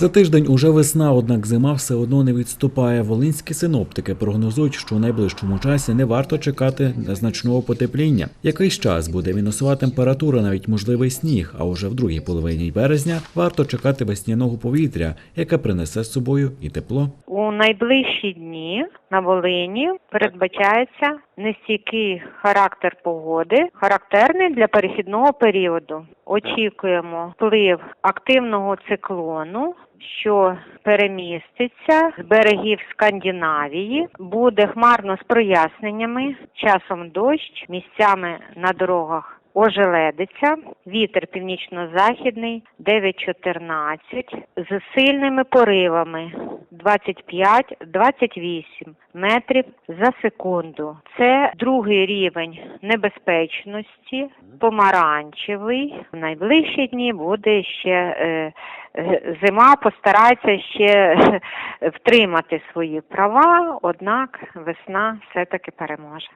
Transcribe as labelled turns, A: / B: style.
A: За тиждень уже весна, однак зима все одно не відступає. Волинські синоптики прогнозують, що у найближчому часі не варто чекати незначного потепління. Якийсь час буде мінусова температура, навіть можливий сніг. А уже в другій половині березня варто чекати весняного повітря, яке принесе з собою і тепло.
B: У найближчі дні на Волині передбачається нестійкий характер погоди, характерний для перехідного періоду. Очікуємо вплив активного циклону, що переміститься з берегів Скандинавії, буде хмарно з проясненнями, часом дощ, місцями на дорогах ожеледиться, вітер північно-західний 9-14 з сильними поривами 25-28 метрів за секунду. Це другий рівень небезпечності, помаранчевий. В найближчі дні буде ще е, е, зима постарається ще втримати свої права, однак весна все-таки переможе.